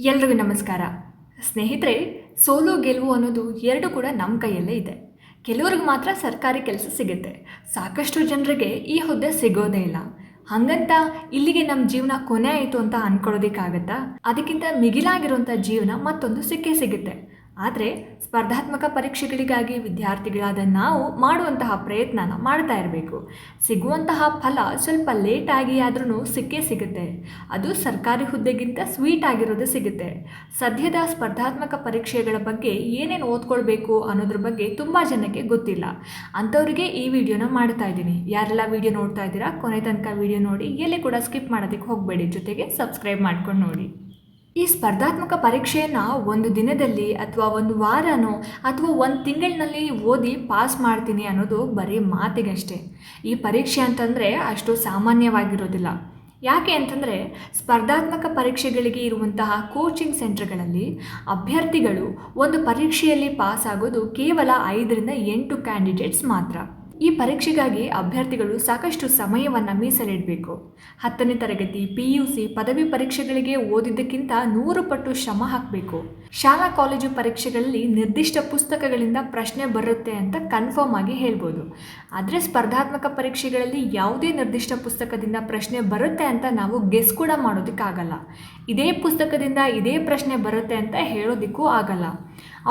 ಎಲ್ರಿಗೂ ನಮಸ್ಕಾರ. ಸ್ನೇಹಿತರೆ, ಸೋಲು ಗೆಲುವು ಅನ್ನೋದು ಎರಡು ಕೂಡ ನಮ್ಮ ಕೈಯಲ್ಲೇ ಇದೆ. ಕೆಲವ್ರಿಗೆ ಮಾತ್ರ ಸರ್ಕಾರಿ ಕೆಲಸ ಸಿಗುತ್ತೆ. ಸಾಕಷ್ಟು ಜನರಿಗೆ ಈ ಹುದ್ದೆ ಸಿಗೋದೇ ಇಲ್ಲ. ಹಂಗಂತ ಇಲ್ಲಿಗೆ ನಮ್ಮ ಜೀವನ ಕೊನೆ ಆಯಿತು ಅಂತ ಅನ್ಕೊಳ್ಳೋದಿಕ್ಕಾಗತ್ತಾ? ಅದಕ್ಕಿಂತ ಮಿಗಿಲಾಗಿರುವಂಥ ಜೀವನ ಮತ್ತೊಂದು ಸಿಕ್ಕೇ ಸಿಗುತ್ತೆ. ಆದರೆ ಸ್ಪರ್ಧಾತ್ಮಕ ಪರೀಕ್ಷೆಗಳಿಗಾಗಿ ವಿದ್ಯಾರ್ಥಿಗಳಾದ ನಾವು ಮಾಡುವಂತಹ ಪ್ರಯತ್ನನ ಮಾಡ್ತಾ ಇರಬೇಕು. ಸಿಗುವಂತಹ ಫಲ ಸ್ವಲ್ಪ ಲೇಟಾಗಿ ಆದ್ರೂ ಸಿಕ್ಕೇ ಸಿಗುತ್ತೆ. ಅದು ಸರ್ಕಾರಿ ಹುದ್ದೆಗಿಂತ ಸ್ವೀಟ್ ಆಗಿರೋದು ಸಿಗುತ್ತೆ. ಸದ್ಯದ ಸ್ಪರ್ಧಾತ್ಮಕ ಪರೀಕ್ಷೆಗಳ ಬಗ್ಗೆ ಏನೇನು ಓದ್ಕೊಳ್ಬೇಕು ಅನ್ನೋದ್ರ ಬಗ್ಗೆ ತುಂಬ ಜನಕ್ಕೆ ಗೊತ್ತಿಲ್ಲ. ಅಂಥವರಿಗೆ ಈ ವಿಡಿಯೋನ ಮಾಡ್ತಾ ಇದ್ದೀನಿ. ಯಾರೆಲ್ಲ ವಿಡಿಯೋ ನೋಡ್ತಾ ಇದ್ದೀರಾ, ಕೊನೆ ತನಕ ವಿಡಿಯೋ ನೋಡಿ, ಎಲ್ಲಿ ಕೂಡ ಸ್ಕಿಪ್ ಮಾಡೋದಕ್ಕೆ ಹೋಗಬೇಡಿ. ಜೊತೆಗೆ ಸಬ್ಸ್ಕ್ರೈಬ್ ಮಾಡ್ಕೊಂಡು ನೋಡಿ. ಈ ಸ್ಪರ್ಧಾತ್ಮಕ ಪರೀಕ್ಷೆಯನ್ನು ಒಂದು ದಿನದಲ್ಲಿ ಅಥವಾ ಒಂದು ವಾರನೋ ಅಥವಾ ಒಂದು ತಿಂಗಳಿನಲ್ಲಿ ಓದಿ ಪಾಸ್ ಮಾಡ್ತೀನಿ ಅನ್ನೋದು ಬರೀ ಮಾತಿಗಷ್ಟೇ. ಈ ಪರೀಕ್ಷೆ ಅಂತಂದರೆ ಅಷ್ಟು ಸಾಮಾನ್ಯವಾಗಿರೋದಿಲ್ಲ. ಯಾಕೆ ಅಂತಂದರೆ ಸ್ಪರ್ಧಾತ್ಮಕ ಪರೀಕ್ಷೆಗಳಿಗೆ ಇರುವಂತಹ ಕೋಚಿಂಗ್ ಸೆಂಟರ್ಗಳಲ್ಲಿ ಅಭ್ಯರ್ಥಿಗಳು ಒಂದು ಪರೀಕ್ಷೆಯಲ್ಲಿ ಪಾಸ್ ಆಗೋದು ಕೇವಲ ಐದರಿಂದ ಎಂಟು ಕ್ಯಾಂಡಿಡೇಟ್ಸ್ ಮಾತ್ರ. ಈ ಪರೀಕ್ಷೆಗಾಗಿ ಅಭ್ಯರ್ಥಿಗಳು ಸಾಕಷ್ಟು ಸಮಯವನ್ನು ಮೀಸಲಿಡಬೇಕು. ಹತ್ತನೇ ತರಗತಿ ಪಿ ಯು ಸಿ ಪದವಿ ಪರೀಕ್ಷೆಗಳಿಗೆ ಓದಿದ್ದಕ್ಕಿಂತ ನೂರು ಪಟ್ಟು ಶ್ರಮ ಹಾಕಬೇಕು. ಶಾಲಾ ಕಾಲೇಜು ಪರೀಕ್ಷೆಗಳಲ್ಲಿ ನಿರ್ದಿಷ್ಟ ಪುಸ್ತಕಗಳಿಂದ ಪ್ರಶ್ನೆ ಬರುತ್ತೆ ಅಂತ ಕನ್ಫರ್ಮ್ ಆಗಿ ಹೇಳ್ಬೋದು. ಆದರೆ ಸ್ಪರ್ಧಾತ್ಮಕ ಪರೀಕ್ಷೆಗಳಲ್ಲಿ ಯಾವುದೇ ನಿರ್ದಿಷ್ಟ ಪುಸ್ತಕದಿಂದ ಪ್ರಶ್ನೆ ಬರುತ್ತೆ ಅಂತ ನಾವು ಗೆಸ್ ಕೂಡ ಮಾಡೋದಕ್ಕಾಗಲ್ಲ. ಇದೇ ಪುಸ್ತಕದಿಂದ ಇದೇ ಪ್ರಶ್ನೆ ಬರುತ್ತೆ ಅಂತ ಹೇಳೋದಕ್ಕೂ ಆಗಲ್ಲ.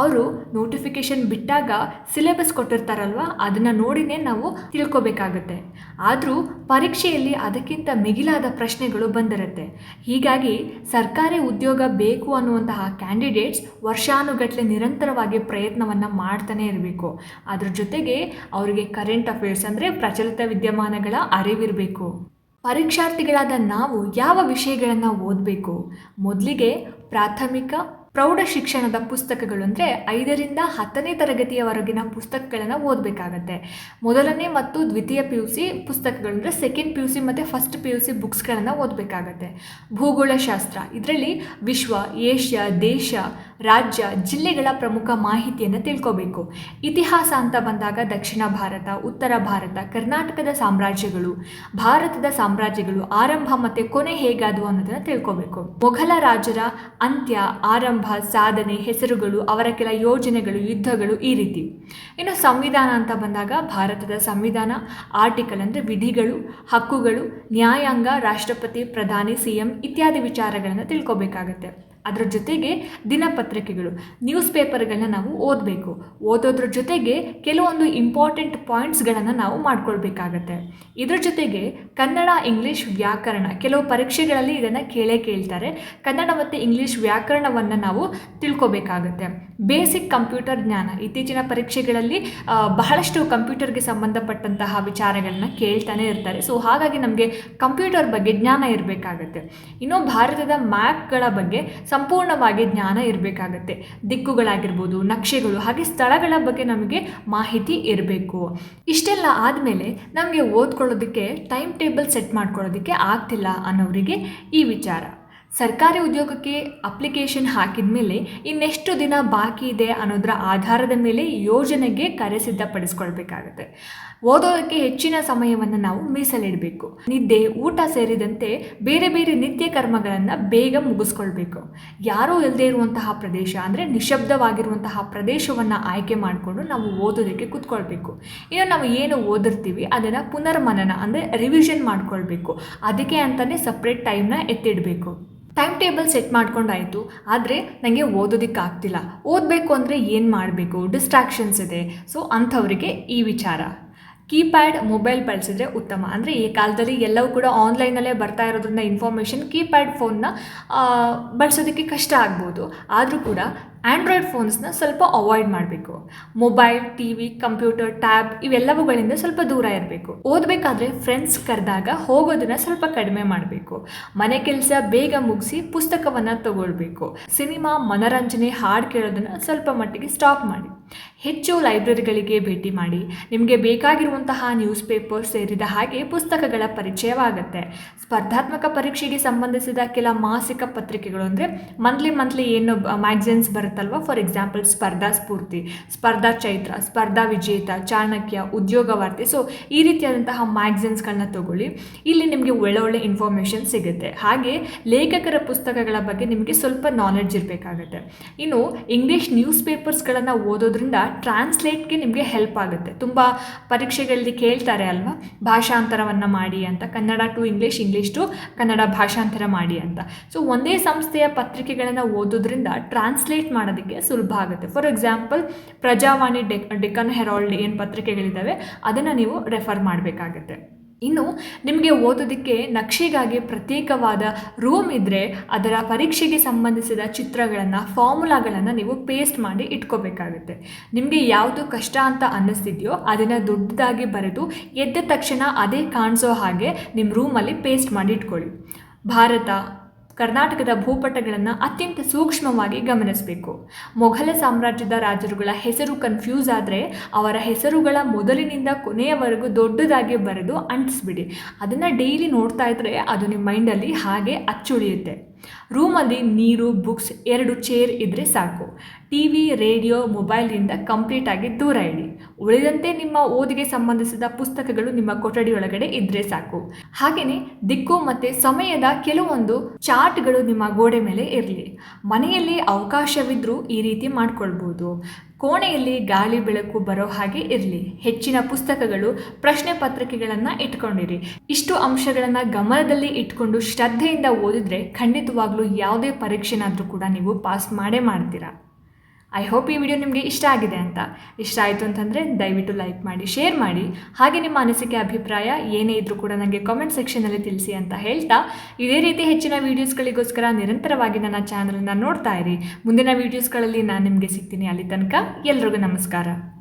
ಅವರು ನೋಟಿಫಿಕೇಶನ್ ಬಿಟ್ಟಾಗ ಸಿಲೆಬಸ್ ಕೊಟ್ಟಿರ್ತಾರಲ್ವ, ಅದನ್ನು ನೋಡಿನೇ ನಾವು ತಿಳ್ಕೊಬೇಕಾಗತ್ತೆ. ಆದರೂ ಪರೀಕ್ಷೆಯಲ್ಲಿ ಅದಕ್ಕಿಂತ ಮಿಗಿಲಾದ ಪ್ರಶ್ನೆಗಳು ಬಂದಿರುತ್ತೆ. ಹೀಗಾಗಿ ಸರ್ಕಾರಿ ಉದ್ಯೋಗ ಬೇಕು ಅನ್ನುವಂತಹ ಕ್ಯಾಂಡಿಡೇಟ್ಸ್ ವರ್ಷಾನುಗಟ್ಟಲೆ ನಿರಂತರವಾಗಿ ಪ್ರಯತ್ನವನ್ನು ಮಾಡ್ತಾನೆ ಇರಬೇಕು. ಅದ್ರ ಜೊತೆಗೆ ಅವರಿಗೆ ಕರೆಂಟ್ ಅಫೇರ್ಸ್ ಅಂದರೆ ಪ್ರಚಲಿತ ವಿದ್ಯಮಾನಗಳ ಅರಿವಿರಬೇಕು. ಪರೀಕ್ಷಾರ್ಥಿಗಳಾದ ನಾವು ಯಾವ ವಿಷಯಗಳನ್ನು ಓದಬೇಕು? ಮೊದಲಿಗೆ ಪ್ರಾಥಮಿಕ ಪ್ರೌಢ ಶಿಕ್ಷಣದ ಪುಸ್ತಕಗಳು ಅಂದರೆ ಐದರಿಂದ ಹತ್ತನೇ ತರಗತಿಯವರೆಗಿನ ಪುಸ್ತಕಗಳನ್ನು ಓದಬೇಕಾಗತ್ತೆ. ಮೊದಲನೇ ಮತ್ತು ದ್ವಿತೀಯ ಪಿ ಯು ಸಿ ಪುಸ್ತಕಗಳು ಅಂದರೆ ಸೆಕೆಂಡ್ ಪಿ ಯು ಸಿ ಮತ್ತು ಫಸ್ಟ್ ಪಿ ಯು ಸಿ ಬುಕ್ಸ್ಗಳನ್ನು ಓದಬೇಕಾಗತ್ತೆ. ಭೂಗೋಳಶಾಸ್ತ್ರ, ಇದರಲ್ಲಿ ವಿಶ್ವ, ಏಷ್ಯಾ, ದೇಶ ರಾಜ್ಯ, ಜಿಲ್ಲೆಗಳ ಪ್ರಮುಖ ಮಾಹಿತಿಯನ್ನು ತಿಳ್ಕೋಬೇಕು. ಇತಿಹಾಸ ಅಂತ ಬಂದಾಗ ದಕ್ಷಿಣ ಭಾರತ, ಉತ್ತರ ಭಾರತ, ಕರ್ನಾಟಕದ ಸಾಮ್ರಾಜ್ಯಗಳು, ಭಾರತದ ಸಾಮ್ರಾಜ್ಯಗಳು ಆರಂಭ ಮತ್ತು ಕೊನೆ ಹೇಗಾದವು ಅನ್ನೋದನ್ನು ತಿಳ್ಕೋಬೇಕು. ಮೊಘಲ ರಾಜರ ಅಂತ್ಯ, ಆರಂಭ, ಸಾಧನೆ, ಹೆಸರುಗಳು, ಅವರ ಕೆಲ ಯೋಜನೆಗಳು, ಯುದ್ಧಗಳು ಈ ರೀತಿ. ಇನ್ನು ಸಂವಿಧಾನ ಅಂತ ಬಂದಾಗ ಭಾರತದ ಸಂವಿಧಾನ, ಆರ್ಟಿಕಲ್ ಅಂದರೆ ವಿಧಿಗಳು, ಹಕ್ಕುಗಳು, ನ್ಯಾಯಾಂಗ, ರಾಷ್ಟ್ರಪತಿ, ಪ್ರಧಾನಿ ಸಿ ಎಂ ಇತ್ಯಾದಿ ವಿಚಾರಗಳನ್ನು ತಿಳ್ಕೊಬೇಕಾಗತ್ತೆ. ಅದರ ಜೊತೆಗೆ ದಿನಪತ್ರಿಕೆಗಳು ನ್ಯೂಸ್ ಪೇಪರ್ಗಳನ್ನ ನಾವು ಓದಬೇಕು. ಓದೋದ್ರ ಜೊತೆಗೆ ಕೆಲವೊಂದು ಇಂಪಾರ್ಟೆಂಟ್ ಪಾಯಿಂಟ್ಸ್ಗಳನ್ನು ನಾವು ಮಾಡ್ಕೊಳ್ಬೇಕಾಗತ್ತೆ. ಇದರ ಜೊತೆಗೆ ಕನ್ನಡ, ಇಂಗ್ಲೀಷ್ ವ್ಯಾಕರಣ, ಕೆಲವು ಪರೀಕ್ಷೆಗಳಲ್ಲಿ ಇದನ್ನು ಕೇಳೇ ಕೇಳ್ತಾರೆ. ಕನ್ನಡ ಮತ್ತು ಇಂಗ್ಲೀಷ್ ವ್ಯಾಕರಣವನ್ನು ನಾವು ತಿಳ್ಕೊಬೇಕಾಗತ್ತೆ. ಬೇಸಿಕ್ ಕಂಪ್ಯೂಟರ್ ಜ್ಞಾನ, ಇತ್ತೀಚಿನ ಪರೀಕ್ಷೆಗಳಲ್ಲಿ ಬಹಳಷ್ಟು ಕಂಪ್ಯೂಟರ್ಗೆ ಸಂಬಂಧಪಟ್ಟಂತಹ ವಿಚಾರಗಳನ್ನ ಕೇಳ್ತಾನೆ ಇರ್ತಾರೆ. ಸೊ ಹಾಗಾಗಿ ನಮಗೆ ಕಂಪ್ಯೂಟರ್ ಬಗ್ಗೆ ಜ್ಞಾನ ಇರಬೇಕಾಗತ್ತೆ. ಇನ್ನು ಭಾರತದ ಮ್ಯಾಪ್ಗಳ ಬಗ್ಗೆ ಸಂಪೂರ್ಣವಾಗಿ ಜ್ಞಾನ ಇರಬೇಕಾಗತ್ತೆ. ದಿಕ್ಕುಗಳಾಗಿರ್ಬೋದು, ನಕ್ಷೆಗಳು, ಹಾಗೆ ಸ್ಥಳಗಳ ಬಗ್ಗೆ ನಮಗೆ ಮಾಹಿತಿ ಇರಬೇಕು. ಇಷ್ಟೆಲ್ಲ ಆದಮೇಲೆ ನಮಗೆ ಓದ್ಕೊಳ್ಳೋದಕ್ಕೆ ಟೈಮ್ ಟೇಬಲ್ ಸೆಟ್ ಮಾಡ್ಕೊಳ್ಳೋದಕ್ಕೆ ಆಗ್ತಿಲ್ಲ ಅನ್ನೋರಿಗೆ ಈ ವಿಚಾರ. ಸರ್ಕಾರಿ ಉದ್ಯೋಗಕ್ಕೆ ಅಪ್ಲಿಕೇಶನ್ ಹಾಕಿದ ಮೇಲೆ ಇನ್ನೆಷ್ಟು ದಿನ ಬಾಕಿ ಇದೆ ಅನ್ನೋದರ ಆಧಾರದ ಮೇಲೆ ಯೋಜನೆಗೆ ಕರೆ ಸಿದ್ಧಪಡಿಸ್ಕೊಳ್ಬೇಕಾಗತ್ತೆ. ಓದೋದಕ್ಕೆ ಹೆಚ್ಚಿನ ಸಮಯವನ್ನು ನಾವು ಮೀಸಲಿಡಬೇಕು. ನಿದ್ದೆ, ಊಟ ಸೇರಿದಂತೆ ಬೇರೆ ಬೇರೆ ನಿತ್ಯ ಕರ್ಮಗಳನ್ನು ಬೇಗ ಮುಗಿಸ್ಕೊಳ್ಬೇಕು. ಯಾರೂ ಇಲ್ಲದೆ ಇರುವಂತಹ ಪ್ರದೇಶ ಅಂದರೆ ನಿಶಬ್ದವಾಗಿರುವಂತಹ ಪ್ರದೇಶವನ್ನು ಆಯ್ಕೆ ಮಾಡಿಕೊಂಡು ನಾವು ಓದೋದಕ್ಕೆ ಕೂತ್ಕೊಳ್ಬೇಕು. ಇನ್ನು ನಾವು ಏನು ಓದಿರ್ತೀವಿ ಅದನ್ನು ಪುನರ್ಮನನ ಅಂದರೆ ರಿವಿಷನ್ ಮಾಡ್ಕೊಳ್ಬೇಕು. ಅದಕ್ಕೆ ಅಂತಲೇ ಸಪ್ರೇಟ್ ಟೈಮ್ನ ಎತ್ತಿಡಬೇಕು. ಟೈಮ್ ಟೇಬಲ್ ಸೆಟ್ ಮಾಡ್ಕೊಂಡಾಯಿತು. ಆದರೆ ನನಗೆ ಓದೋದಕ್ಕೆ ಆಗ್ತಿಲ್ಲ ಓದಬೇಕು ಅಂದರೆ ಏನು ಮಾಡಬೇಕು? ಡಿಸ್ಟ್ರಾಕ್ಷನ್ಸ್ ಇದೆ. ಸೊ ಅಂಥವರಿಗೆ ಈ ವಿಚಾರ. ಕೀಪ್ಯಾಡ್ ಮೊಬೈಲ್ ಬಳಸಿದ್ರೆ ಉತ್ತಮ. ಅಂದರೆ ಈ ಕಾಲದಲ್ಲಿ ಎಲ್ಲವೂ ಕೂಡ ಆನ್ಲೈನಲ್ಲೇ ಬರ್ತಾ ಇರೋದ್ರಿಂದ ಇನ್ಫಾರ್ಮೇಷನ್ ಕೀಪ್ಯಾಡ್ ಫೋನ್ನ ಬಳಸೋದಕ್ಕೆ ಕಷ್ಟ ಆಗ್ಬೋದು. ಆದರೂ ಕೂಡ ಆ್ಯಂಡ್ರಾಯ್ಡ್ ಫೋನ್ಸ್ನ ಸ್ವಲ್ಪ ಅವಾಯ್ಡ್ ಮಾಡಬೇಕು. Mobile T V computer tab ಇವೆಲ್ಲವುಗಳಿಂದ ಸ್ವಲ್ಪ ದೂರ ಇರಬೇಕು. ಓದಬೇಕಾದ್ರೆ ಫ್ರೆಂಡ್ಸ್ ಕರೆದಾಗ ಹೋಗೋದನ್ನ ಸ್ವಲ್ಪ ಕಡಿಮೆ ಮಾಡಬೇಕು. ಮನೆ ಕೆಲಸ ಬೇಗ ಮುಗಿಸಿ ಪುಸ್ತಕವನ್ನು ತಗೊಳ್ಬೇಕು. ಸಿನಿಮಾ ಮನರಂಜನೆ, ಹಾಡು ಕೇಳೋದನ್ನು ಸ್ವಲ್ಪ ಮಟ್ಟಿಗೆ ಸ್ಟಾಪ್ ಮಾಡಿ. ಹೆಚ್ಚು ಲೈಬ್ರರಿಗಳಿಗೆ ಭೇಟಿ ಮಾಡಿ. ನಿಮಗೆ ಬೇಕಾಗಿರುವಂತಹ ನ್ಯೂಸ್ ಪೇಪರ್ ಸೇರಿದ ಹಾಗೆ ಪುಸ್ತಕಗಳ ಪರಿಚಯವಾಗುತ್ತೆ. ಸ್ಪರ್ಧಾತ್ಮಕ ಪರೀಕ್ಷೆಗೆ ಸಂಬಂಧಿಸಿದ ಕೆಲ ಮಾಸಿಕ ಪತ್ರಿಕೆಗಳು ಅಂದರೆ ಮಂತ್ಲಿ ಮಂತ್ಲಿ ಏನು ಮ್ಯಾಗ್ಝಿನ್ಸ್ ಬರುತ್ತೆ. ಬರುತ್ತಲ್ವ ಫಾರ್ ಎಕ್ಸಾಂಪಲ್ ಸ್ಪರ್ಧಾ ಸ್ಫೂರ್ತಿ, ಸ್ಪರ್ಧಾ ಚೈತ್ರ, ಸ್ಪರ್ಧಾ ವಿಜೇತ, ಚಾಣಕ್ಯ ಉದ್ಯೋಗ ವಾರ್ತೆ ಸೊ ಈ ರೀತಿಯಾದಂತಹ ಮ್ಯಾಗ್ಝಿನ್ಸ್ಗಳನ್ನ ತಗೊಳ್ಳಿ. ಇಲ್ಲಿ ನಿಮಗೆ ಒಳ್ಳೆ ಒಳ್ಳೆ ಇನ್ಫಾರ್ಮೇಷನ್ ಸಿಗುತ್ತೆ. ಹಾಗೆ ಲೇಖಕರ ಪುಸ್ತಕಗಳ ಬಗ್ಗೆ ನಿಮಗೆ ಸ್ವಲ್ಪ ನಾಲೆಡ್ಜ್ ಇರಬೇಕಾಗುತ್ತೆ. ಇನ್ನು ಇಂಗ್ಲೀಷ್ ನ್ಯೂಸ್ ಪೇಪರ್ಸ್ಗಳನ್ನು ಓದೋದ್ರಿಂದ ಟ್ರಾನ್ಸ್ಲೇಟ್ಗೆ ನಿಮಗೆ ಹೆಲ್ಪ್ ಆಗುತ್ತೆ. ತುಂಬ ಪರೀಕ್ಷೆಗಳಲ್ಲಿ ಕೇಳ್ತಾರೆ ಅಲ್ವಾ? ಭಾಷಾಂತರವನ್ನು ಮಾಡಿ ಅಂತ. Kannada to English English to Kannada ಭಾಷಾಂತರ ಮಾಡಿ ಅಂತ. ಸೊ ಒಂದೇ ಸಂಸ್ಥೆಯ ಪತ್ರಿಕೆಗಳನ್ನು ಓದೋದ್ರಿಂದ ಟ್ರಾನ್ಸ್ಲೇಟ್ ಮಾಡೋದಕ್ಕೆ ಸುಲಭ ಆಗುತ್ತೆ. For example Prajavani Dec Deccan Herald ಏನು ಪತ್ರಿಕೆಗಳಿದ್ದಾವೆ, ಅದನ್ನು ನೀವು ರೆಫರ್ ಮಾಡಬೇಕಾಗತ್ತೆ. ಇನ್ನು ನಿಮಗೆ ಓದೋದಕ್ಕೆ ನಕ್ಷೆಗಾಗಿ ಪ್ರತ್ಯೇಕವಾದ ರೂಮ್ ಇದ್ದರೆ ಅದರ ಪರೀಕ್ಷೆಗೆ ಸಂಬಂಧಿಸಿದ ಚಿತ್ರಗಳನ್ನು ಫಾರ್ಮುಲಾಗಳನ್ನು ನೀವು ಪೇಸ್ಟ್ ಮಾಡಿ ಇಟ್ಕೋಬೇಕಾಗುತ್ತೆ. ನಿಮಗೆ ಯಾವುದು ಕಷ್ಟ ಅಂತ ಅನ್ನಿಸ್ತಿದೆಯೋ ಅದನ್ನು ದೊಡ್ಡದಾಗಿ ಬರೆದು ಎದ್ದ ತಕ್ಷಣ ಅದೇ ಕಾಣಿಸೋ ಹಾಗೆ ನಿಮ್ಮ ರೂಮಲ್ಲಿ ಪೇಸ್ಟ್ ಮಾಡಿ ಇಟ್ಕೊಳ್ಳಿ. ಭಾರತ ಕರ್ನಾಟಕದ ಭೂಪಟಗಳನ್ನು ಅತ್ಯಂತ ಸೂಕ್ಷ್ಮವಾಗಿ ಗಮನಿಸಬೇಕು. ಮೊಘಲ ಸಾಮ್ರಾಜ್ಯದ ರಾಜರುಗಳ ಹೆಸರು ಕನ್ಫ್ಯೂಸ್ ಆದರೆ ಅವರ ಹೆಸರುಗಳ ಮೊದಲಿನಿಂದ ಕೊನೆಯವರೆಗೂ ದೊಡ್ಡದಾಗಿ ಬರೆದು ಅಂಟಿಸ್ಬಿಡಿ. ಅದನ್ನು ಡೈಲಿ ನೋಡ್ತಾ ಇದ್ದರೆ ಅದು ನಿಮ್ಮ ಮೈಂಡಲ್ಲಿ ಹಾಗೆ ಅಚ್ಚುಳಿಯುತ್ತೆ. ರೂಮಲ್ಲಿ ನೀರು, ಬುಕ್ಸ್ ಎರಡು ಚೇರ್ ಇದ್ದರೆ ಸಾಕು. ಟಿ ವಿ ರೇಡಿಯೋ, ಮೊಬೈಲ್ನಿಂದ ಕಂಪ್ಲೀಟಾಗಿ ದೂರ ಇಡಿ. ಉಳಿದಂತೆ ನಿಮ್ಮ ಓದಿಗೆ ಸಂಬಂಧಿಸಿದ ಪುಸ್ತಕಗಳು ನಿಮ್ಮ ಕೊಠಡಿಯೊಳಗಡೆ ಇದ್ದರೆ ಸಾಕು. ಹಾಗೆಯೇ ದಿಕ್ಕು ಮತ್ತು ಸಮಯದ ಕೆಲವೊಂದು ಚಾರ್ಟ್ಗಳು ನಿಮ್ಮ ಗೋಡೆ ಮೇಲೆ ಇರಲಿ. ಮನೆಯಲ್ಲಿ ಅವಕಾಶವಿದ್ದರೂ ಈ ರೀತಿ ಮಾಡ್ಕೊಳ್ಬೋದು. ಕೋಣೆಯಲ್ಲಿ ಗಾಳಿ ಬೆಳಕು ಬರೋ ಹಾಗೆ ಇರಲಿ. ಹೆಚ್ಚಿನ ಪುಸ್ತಕಗಳು, ಪ್ರಶ್ನೆ ಪತ್ರಿಕೆಗಳನ್ನು ಇಟ್ಕೊಂಡಿರಿ. ಇಷ್ಟು ಅಂಶಗಳನ್ನು ಗಮನದಲ್ಲಿ ಇಟ್ಕೊಂಡು ಶ್ರದ್ಧೆಯಿಂದ ಓದಿದ್ರೆ ಖಂಡಿತವಾಗ್ಲೂ ಯಾವುದೇ ಪರೀಕ್ಷೆನಾದರೂ ಕೂಡ ನೀವು ಪಾಸ್ ಮಾಡೇ ಮಾಡ್ತೀರಾ. ಐ ಹೋಪ್ ಈ ವಿಡಿಯೋ ನಿಮಗೆ ಇಷ್ಟ ಆಗಿದೆ ಅಂತ. ಇಷ್ಟ ಆಯಿತು ಅಂತಂದರೆ ದಯವಿಟ್ಟು ಲೈಕ್ ಮಾಡಿ ಶೇರ್ ಮಾಡಿ. ಹಾಗೆ ನಿಮ್ಮ ಅನಿಸಿಕೆ, ಅಭಿಪ್ರಾಯ ಏನೇ ಇದ್ರೂ ಕೂಡ ನನಗೆ ಕಾಮೆಂಟ್ ಸೆಕ್ಷನಲ್ಲಿ ತಿಳಿಸಿ ಅಂತ ಹೇಳ್ತಾ. ಇದೇ ರೀತಿ ಹೆಚ್ಚಿನ ವೀಡಿಯೋಸ್ಗಳಿಗೋಸ್ಕರ ನಿರಂತರವಾಗಿ ನನ್ನ ಚಾನಲನ್ನು ನೋಡ್ತಾ ಇರಿ. ಮುಂದಿನ ವೀಡಿಯೋಸ್ಗಳಲ್ಲಿ ನಾನು ನಿಮಗೆ ಸಿಗ್ತೀನಿ ಅಲ್ಲಿ ತನಕ. ಎಲ್ರಿಗೂ ನಮಸ್ಕಾರ.